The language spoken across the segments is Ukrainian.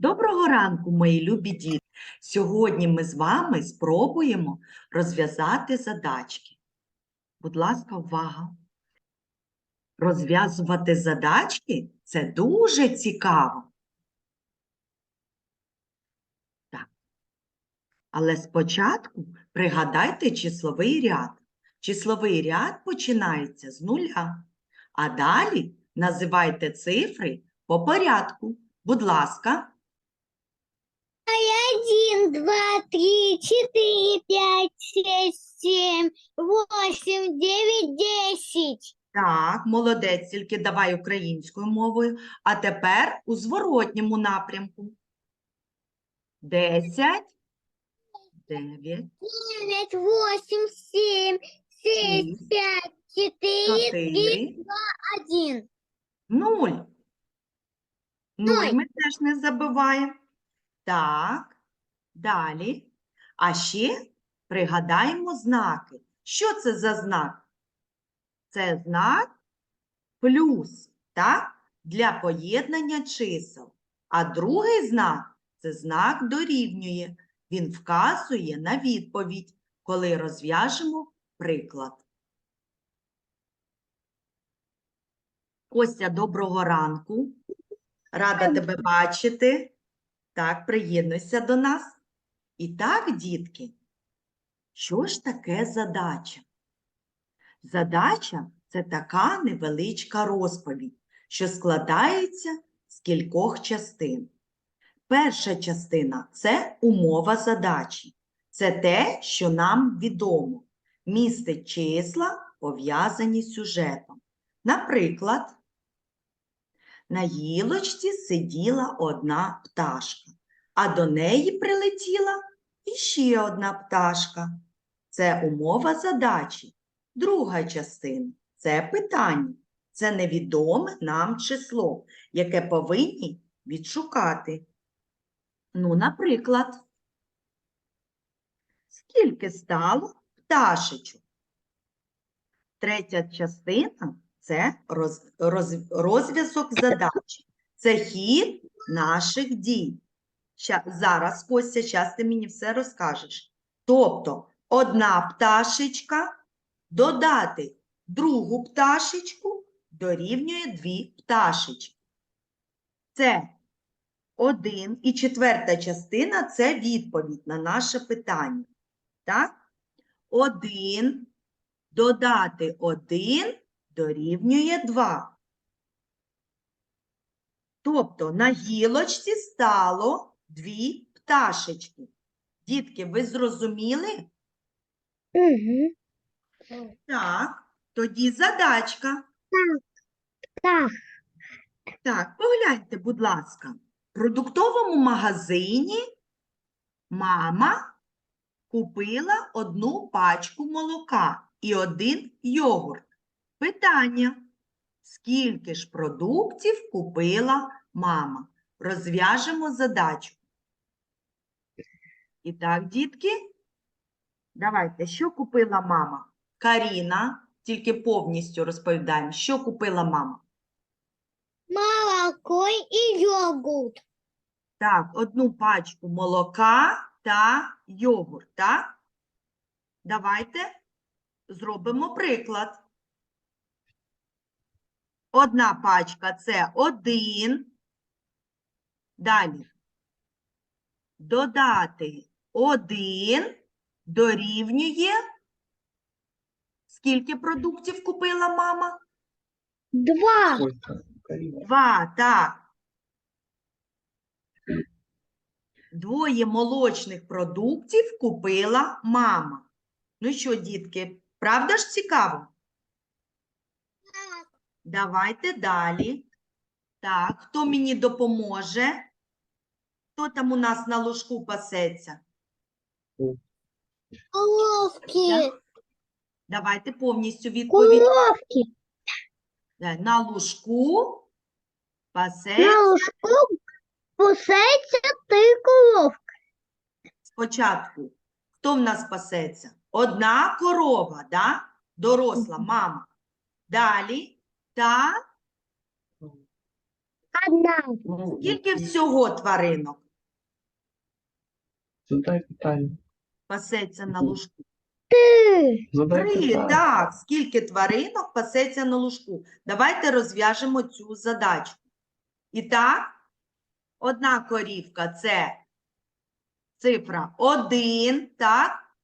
Доброго ранку, мої любі діти! Сьогодні ми з вами спробуємо розв'язати задачки. Будь ласка, увага! Розв'язувати задачки це дуже цікаво. Так. Але спочатку пригадайте числовий ряд. Числовий ряд починається з нуля, а далі називайте цифри по порядку. Будь ласка. Один, два, три, четыре, пять, шесть, семь, восемь, девять, десять. Так, молодець, тільки давай українською мовою. А тепер у зворотньому напрямку. Десять, дев'ять, Девять, восемь, семь, шесть, шість, пять, четыре, три, чотири, один. нуль. Нуль Нуль. ми теж не забуваємо. Так, далі. А ще пригадаємо знаки. Що це за знак? Це знак плюс, так? Для поєднання чисел. А другий знак це знак дорівнює. Він вказує на відповідь, коли розв'яжемо приклад. Костя, доброго ранку. Рада тебе бачити. Так, приєднуйся до нас. І так, дітки, що ж таке задача? Задача це така невеличка розповідь, що складається з кількох частин. Перша частина це умова задачі. Це те, що нам відомо, містить числа, пов'язані з сюжетом. Наприклад, на гілочці сиділа одна пташка, а до неї прилетіла іще одна пташка. Це умова задачі. Друга частина це питання. Це невідоме нам число, яке повинні відшукати. Ну, наприклад, скільки стало пташечок? Третя частина це роз, роз, розв'язок задачі. Це хід наших дій. Ща, зараз, Костя, зараз ти мені все розкажеш. Тобто, одна пташечка додати другу пташечку дорівнює дві пташечки. Це один і четверта частина це відповідь на наше питання. Так? Один додати один дорівнює два. Тобто на гілочці стало дві пташечки. Дітки, ви зрозуміли? Угу. Так, тоді задачка. Так. Так, погляньте, будь ласка. В продуктовому магазині мама купила одну пачку молока і один йогурт. Питання. Скільки ж продуктів купила мама? Розв'яжемо задачу. І так, дітки, давайте, що купила мама? Каріна, тільки повністю розповідаємо, що купила мама. Молоко и йогурт. Так, одну пачку молока та йогурт, так? Давайте зробимо приклад. Одна пачка це один. Далі. Додати один дорівнює. Скільки продуктів купила мама? Два. Два, так. Двоє молочних продуктів купила мама. Ну що, дітки, правда ж цікаво? Давайте далі. Так, хто мені допоможе? Хто там у нас на ложку пасеться? Головки. Давайте повністю відповідь. Головки. Е, На ложку пасеться На ложку пусеться три головки. спочатку. Хто в нас пасеться? Одна корова, да? Доросла мама. Далі та Одна. Скільки всього тваринок Задай питання. пасеться на лужку? Три. Задай Три, питання. так. Скільки тваринок пасеться на лужку? Давайте розв'яжемо цю задачку. І так, одна корівка – це цифра 1, так?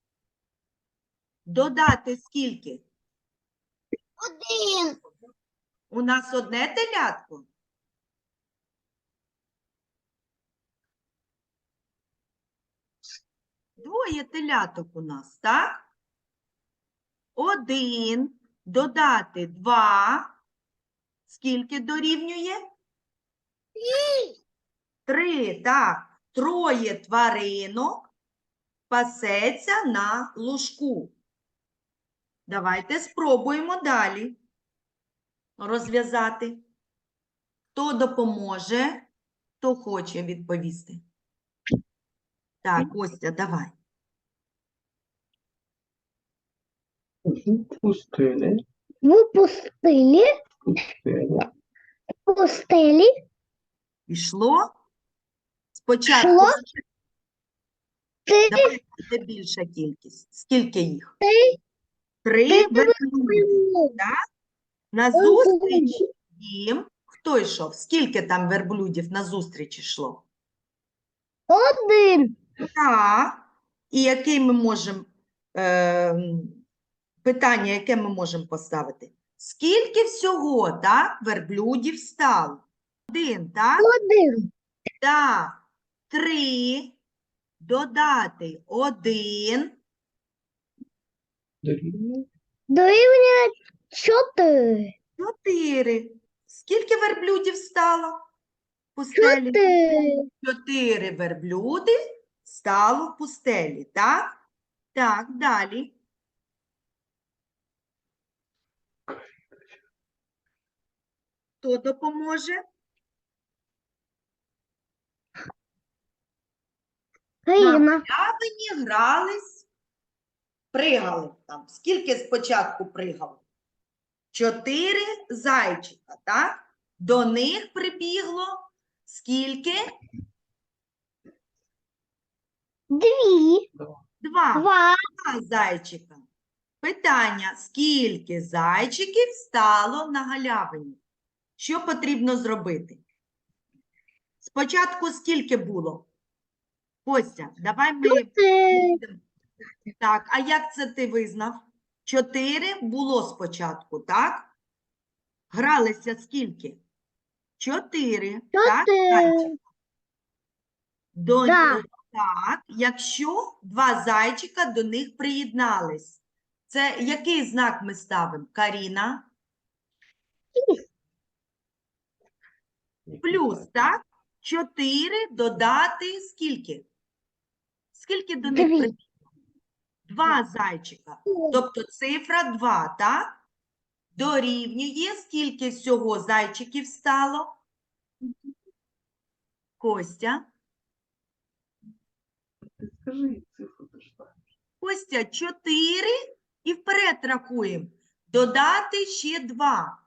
Додати скільки? Один. У нас одне телятко? Двоє теляток у нас, так? Один додати два. Скільки дорівнює? Три, так. Троє тваринок пасеться на лужку. Давайте спробуємо далі розв'язати. Хто допоможе, хто хоче відповісти. Так, Костя, давай. Пустили, Выпустили. пустили. Пустили. Пішло? Спочатку Шло? Три. давай буде більша кількість. Скільки їх? Три. Три Три верблюди. Назустріч їм хто йшов? Скільки там верблюдів назустріч йшло? Один. Так. І який ми можемо е, питання, яке ми можемо поставити? Скільки всього, так, верблюдів стало? Один, так? Один. Так. Три. Додати один. Дорівнює. Чотири. Чотири. Скільки верблюдів стало? Пустелі? Чотири. Чотири верблюди стало в пустелі, так? Так, далі. Хто допоможе? Рівна. Ябені грались, пригали там. Скільки спочатку пригали? Чотири зайчика, так? До них прибігло скільки? Дві. Два. Два. Два. Зайчика. Питання: скільки зайчиків стало на галявині? Що потрібно зробити? Спочатку скільки було? Костя, давай ми. Так, а як це ти визнав? Чотири було спочатку, так? Гралися скільки? Чотири. Так, зайчика? До... Да. Так, якщо два зайчика до них приєднались, це який знак ми ставимо? Каріна? Плюс, так? Чотири додати скільки? Скільки до них Дві. Два зайчика. Тобто цифра 2, так? Дорівнює, скільки всього зайчиків стало? Костя? Скажи цифру, ти ж знаєш. Костя, 4 і вперед рахуємо. Додати ще 2.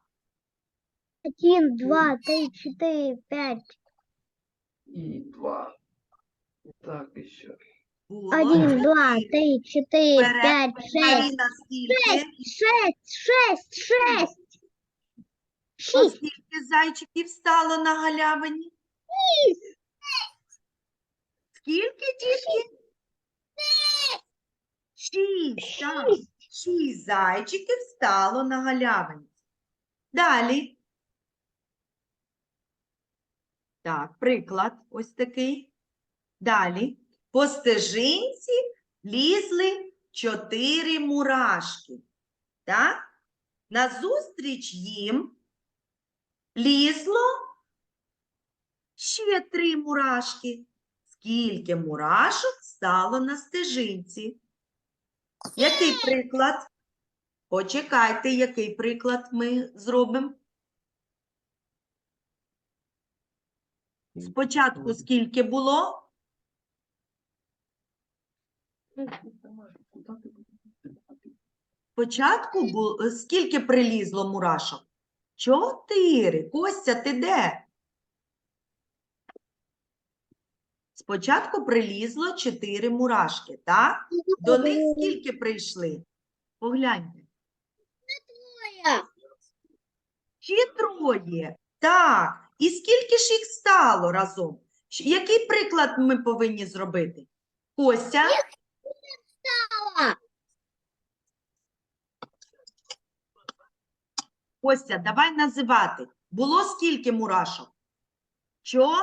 Один, два, три, чотири, п'ять. І два. Так, і ще. Один, два, три, чотири, п'ять, шесть. Скільки? Шесть, шесть, шесть. Шість. скільки зайчиків стало на галявині? Скільки дітки? Шість, так. Шість зайчиків стало на галявині. Далі. Так, приклад ось такий. Далі. По стежинці лізли чотири мурашки. Так? Назустріч їм лізло ще три мурашки. Скільки мурашок стало на стежинці? Який приклад? Почекайте, який приклад ми зробимо. Спочатку скільки було? Спочатку бу- скільки прилізло мурашок? Чотири. Костя, ти де? Спочатку прилізло 4 мурашки, так? До них скільки прийшли? Погляньте. Ще троє. Так. І скільки ж їх стало разом? Який приклад ми повинні зробити? Костя? Костя, давай називати. Було скільки мурашок? Чо?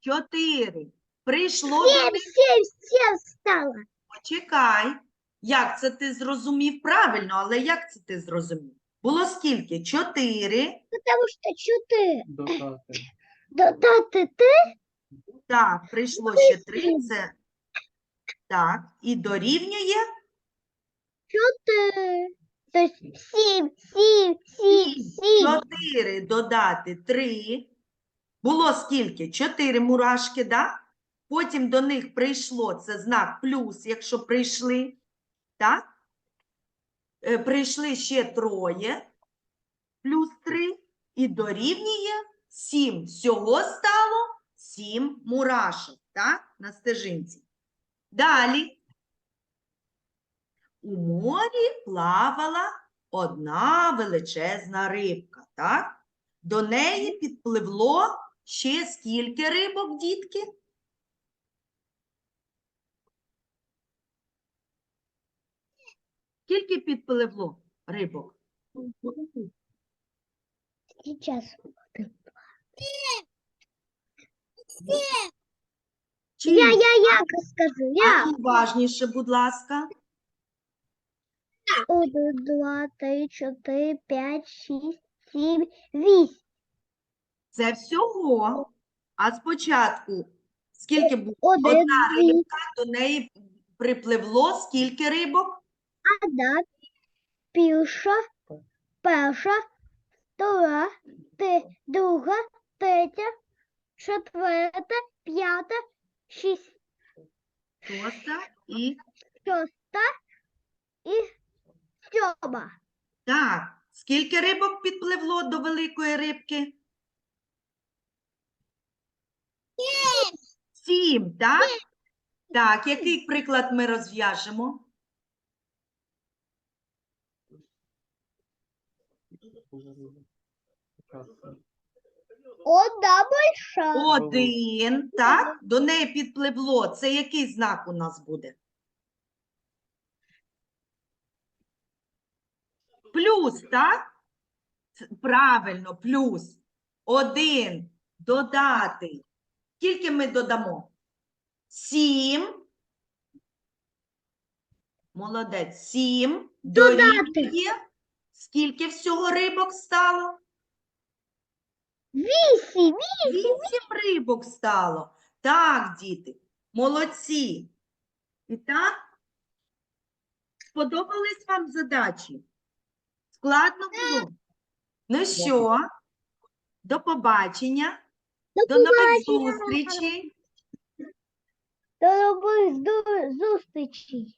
Чотири. Прийшло до Семь, них. семь, семь стало. Почекай. Як це ти зрозумів? Правильно, але як це ти зрозумів? Було скільки? Чотири. Потому что четыре. Додати. Додати ти Так, прийшло ще три. Це так. І дорівнює чотири. Сім, сім, сім, сім. чотири додати три. Було скільки? Чотири мурашки, да? Потім до них прийшло це знак плюс, якщо прийшли. Так? Е, Прийшли ще троє, плюс три, і дорівнює сім. Всього стало сім мурашок, так? На стежинці. Далі. У морі плавала одна величезна рибка, так? До неї підпливло ще скільки рибок, дітки? Скільки підпливло рибок? Сейчас. Чи Я, я, я скажу. Я. А уважніше, будь ласка. Один, два, три, чотири, п'ять, шість, сім, вісім. Це всього. А спочатку, скільки було? Один, Одна дві, рибка, до неї припливло скільки рибок? одна, перша, перша, втора, ти, друга, третя, четверта, п'ята, шість, Шоста і шоста і сьома. так. Скільки рибок підпливло до великої рибки? Сім, так? Так, який приклад ми розв'яжемо? Одна большая. Один, так? До неї підпливло. Це який знак у нас буде? Плюс, так? Правильно, плюс. Один додати. Скільки ми додамо? Сім. Молодець. Сім. Додати. Дорівнює. Скільки всього рибок стало? Вісім. Вісім рибок стало. Так, діти, молодці. І так, сподобались вам задачі? Складно було? Ну що, до побачення, До до нових побачення. зустрічей. До нових зустрічей.